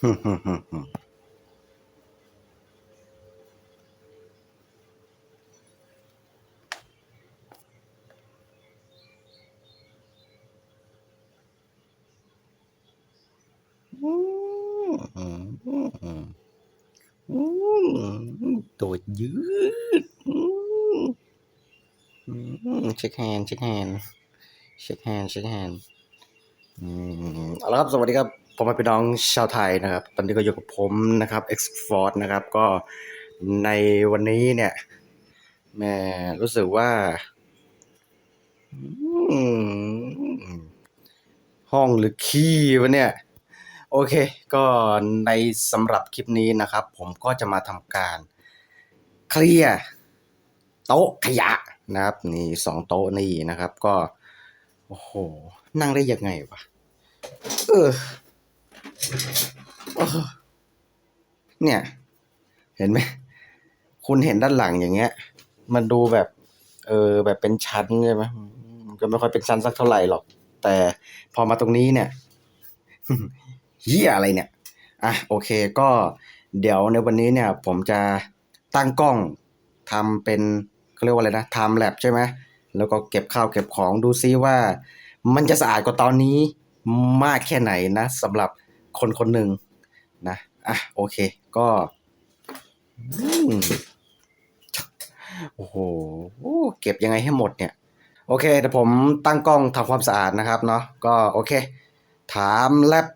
ฮึ่มฮึ่มฮึ่มฮึ่มอืมอืมอืมอือตัวยืดอืมอืมเช็คแฮนด์เช็คแฮนด์เช็คแฮนด์เช็คแฮนด์อืมเอาละครับ สวัสดีครับ ผมเป็นน้องชาวไทยนะครับ ตอนนี้ก็อยู่กับผมนะครับ X Force นะครับ ก็ในวันนี้เนี่ยแม่รู้สึกว่า ห้องหรือขี้วะเนี่ย โอเค ก็ในสำหรับคลิปนี้นะครับ ผมก็จะมาทำการ เคลียร์โต๊ะขยะนะครับ นี่สองโต๊ะนี่นะครับ ก็ โอ้โห นั่งได้ยังไงวะเออ เนี่ย เห็นไหม คุณเห็นด้านหลังอย่างเงี้ย มันดูแบบ เออ แบบเป็นชั้นใช่ไหมมันก็ไม่ค่อยเป็นชั้นสักเท่าไหร่หรอก แต่พอมาตรงนี้เนี่ยเฮียอะไรเนี่ย อะ โอเค ก็เดี๋ยวในวันนี้เนี่ย ผมจะตั้งกล้องทำเป็นเขาเรียกว่าอะไรนะไทม์แลปใช่ไหมแล้วก็เก็บข้าวเก็บของดูซิว่า มันจะสะอาดกว่าตอนนี้มากแค่ไหนนะสำหรับ คนคนหนึ่งนะอะโอเค ก็โอ้โหเก็บยังไงให้หมดเนี่ย โอเคเดี๋ยวผมตั้งกล้องทำความสะอาดนะครับเนาะก็โอเค ถามแลบ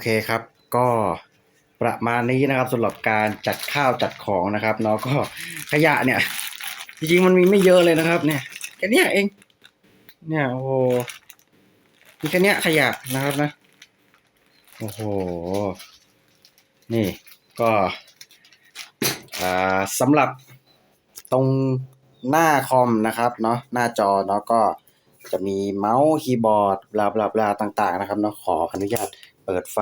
เคครับ ก็ประมาณนี้นะครับสำหรับการจัดข้าวจัดของนะครับเนาะก็ขยะเนี่ย จริงๆมันมีไม่เยอะเลยนะครับ เนี่ยแค่นี้เอง เนี่ยโอ้โหมีแค่นี้ขยะนะครับนะโอ้โหนี่ก็อ่าสำหรับตรงหน้าคอมนะครับเนาะหน้าจอเนาะก็จะมีเมาส์คีย์บอร์ดบลาบลาบลาต่าง ๆ นะครับเนาะขออนุญาต เปิดไฟ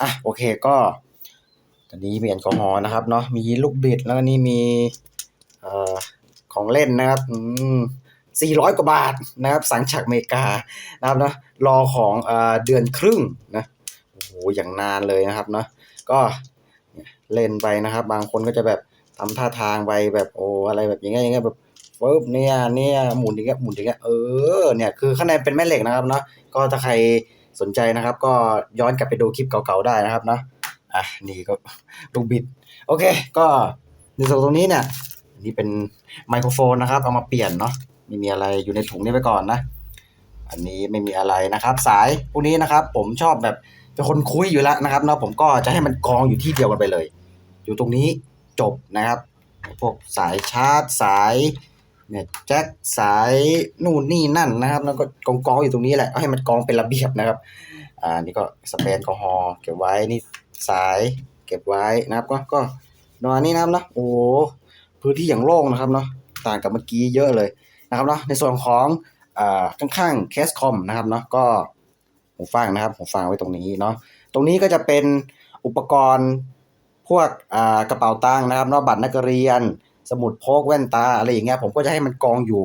อะโอเคก็ตอนนี้มีแอลกอฮอล์นะครับเนาะมีลูกบิดแล้วนี่มีอของเล่นนะครับอืมสี่ร้อยกว่าบาทนะครับ สั่งจากอเมริกานะครับเนาะรอของเอเดือนครึ่งนะโอ้โหอย่างนานเลยนะครับเนาะก็เล่นไปนะครับ บางคนก็จะแบบทำท่าทางไปแบบโอ้อะไรแบบอย่างเงี้ยอย่างเงี้ยแบบปึ๊บเนี่ยเนี่ยหมุนอย่างเงี้ยหมุนอย่างเงี้ยเออเนี่ยคือข้างในเป็นแม่เหล็กนะครับเนาะก็ถ้าใคร สนใจนะครับ ก็ย้อนกลับไปดูคลิปเก่าๆได้นะครับนะอะนี่ก็ลูกบิด โอเค ก็ในส่วนตรงนี้เนี่ยนนี่เป็นไมโครโฟนนะครับ เอามาเปลี่ยนเนาะไม่มีอะไรอยู่ในถุงนี้ไปก่อนนะ อันนี้ไม่มีอะไรนะครับ สายพวกนี้นะครับ ผมชอบแบบเป็นคนคุยอยู่แล้วนะครับเนาะผมก็จะให้มันกองอยู่ที่เดียวกันไปเลย อยู่ตรงนี้จบนะครับ พวกสายชาร์จสาย เนี่ยแจ็คสายนู่นนี่นั่นนะครับ แล้วก็กองกองอยู่ตรงนี้แหละเอาให้มันกองเป็นระเบียบนะครับ อ่านี่ก็สเปรย์แอลกอฮอล์เก็บไว้นี่สายเก็บไว้นะครับ ก็ก็นอนนี่นะครับเนาะโอ้พื้นที่อย่างโล่งนะครับเนาะต่างกับเมื่อกี้เยอะเลยนะครับเนาะในส่วนของอ่าข้างๆเคสคอมนะครับเนาะก็หูฟังนะครับหูฟังไว้ตรงนี้เนาะตรงนี้ก็จะเป็นอุปกรณ์พวกอ่ากระเป๋าตังค์นะครับเนาะบัตรนักเรียน สมุดพกแว่นตาอะไรอย่างเงี้ยผมก็จะให้มันกองอยู่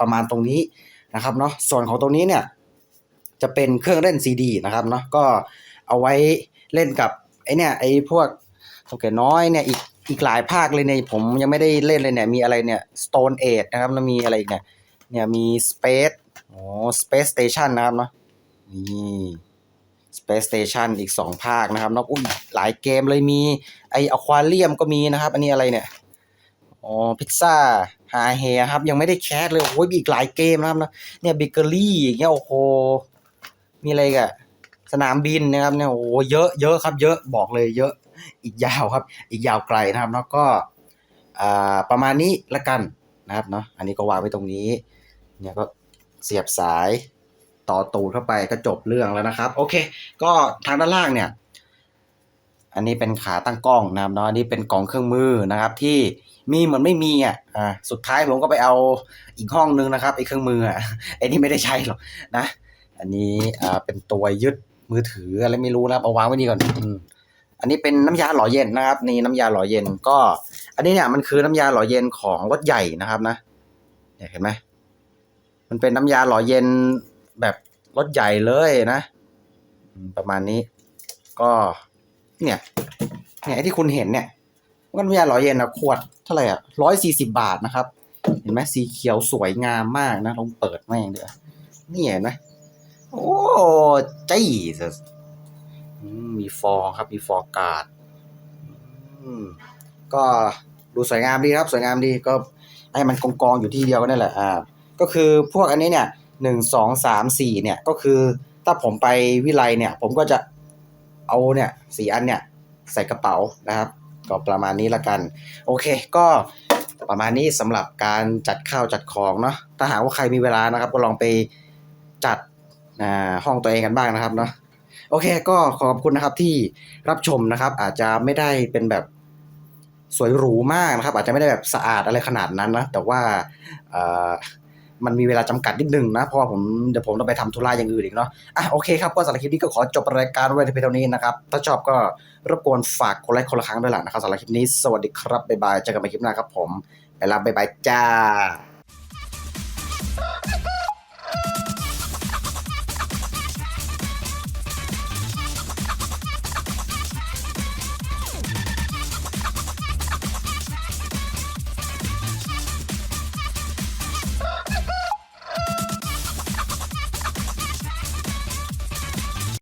ประมาณตรงนี้นะครับเนาะส่วนของตรงนี้เนี่ยจะเป็นเครื่องเล่นซีดีนะครับเนาะก็เอาไว้เล่นกับไอเนี่ยไอพวกโอเคน้อยเนี่ยอีกอีกหลายภาคเลยเนี่ยผมยังไม่ได้เล่นเลยเนี่ยมีอะไรเนี่ย Stone Age นะครับแล้วมีอะไรเนี่ยเนี่ยมี Space อ๋อ Space Station นะครับเนาะนี่ Space Station อีก 2 ภาคนะครับเนาะอุ้ยหลายเกมเลยมีไออควาเรียมก็มีนะครับ อันนี้อะไรเนี่ย อ๋อพิซซ่าฮาเฮครับ ยังไม่ได้แคสเลยโอ้ยมีอีกหลายเกมนะครับนะเนี่ยเบเกอรี่อย่างเงี้ยโอ้โหมีอะไรกอะสนามบินนะครับเนี่ยโอ้เยอะเยอะครับ เยอะบอกเลยเยอะอีกยาวครับ อีกยาวไกลนะครับแล้วก็อ่าประมาณนี้ละกันนะครับเนาะอันนี้ก็วางไว้ตรงนี้เนี่ยก็เสียบสายต่อตูดเข้าไปก็จบเรื่องแล้วนะครับ โอเค ก็ทางด้านล่างเนี่ย อันนี้เป็นขาตั้งกล้องนะครับเนาะอันนี้เป็นกล่องเครื่องมือนะครับที่ มีเหมือนไม่มีอะอ่าสุดท้ายผมก็ไปเอาอีกห้องนึงนะครับไอ้เครื่องมืออะไอ้นี่ไม่ได้ใช้หรอกนะ อันนี้อ่าเป็นตัวยึดมือถืออะไรไม่รู้นะครับเอาวางไว้นี่ก่อนอืมอันนี้เป็นน้ำยาหล่อเย็นนะครับ นี่น้ำยาหล่อเย็นก็ อันนี้เนี่ยมันคือน้ำยาหล่อเย็นของรถใหญ่นะครับนะเนี่ยเห็นไหมมันเป็นน้ำยาหล่อเย็นแบบรถใหญ่เลยนะ ประมาณนี้ ก็ เนี่ย เนี่ยไอ้ที่คุณเห็นเนี่ย มันก็น้ำยาหล่อเย็นนะขวดเท่าไหร่อะร้อยสี่สิบาทนะครับ เห็นไหมสีเขียวสวยงามมากนะลองเปิดแม่งเดี๋ยวนี่เห็นไหมโอ้จี้สุดอืมมีฟองครับมีฟองการ์ดก็ดูสวยงามดีครับ สวยงามดีก็ให้มันกองกองอยู่ที่เดียวกันนั่นแหละอ่าก็คือพวกอันนี้เนี่ยหนึ่งสองสามสี่เนี่ยก็คือถ้าผมไปวิไลเนี่ย ผมก็จะเอาเนี่ยสี่อันเนี่ยใส่กระเป๋านะครับ ก็ประมาณนี้ละกัน โอเคก็ประมาณนี้สำหรับการจัดข้าวจัดของเนาะถ้าหากว่าใครมีเวลานะครับ ก็ลองไปจัดอ่าห้องตัวเองกันบ้างนะครับเนาะโอเคก็ขอบคุณนะครับที่รับชมนะครับ อาจจะไม่ได้เป็นแบบสวยหรูมากนะครับ อาจจะไม่ได้แบบสะอาดอะไรขนาดนั้นนะแต่ว่าอ่อ มันมีเวลาจำกัดนิดนึงนะเพราะผมเดี๋ยวผมต้องไปทำธุระอย่างอื่นอีกเนาะอะโอเคครับก็สารคลิปนี้ก็ขอจบรายการไว้เพียงเท่านี้นะครับถ้าชอบก็รบกวนฝากกดไลค์คนละครั้งด้วยล่ะนะครับสารคลิปนี้สวัสดีครับบ๊ายบายเจอกันใหม่คลิปหน้าครับผมไปลาบ๊ายบายจ้า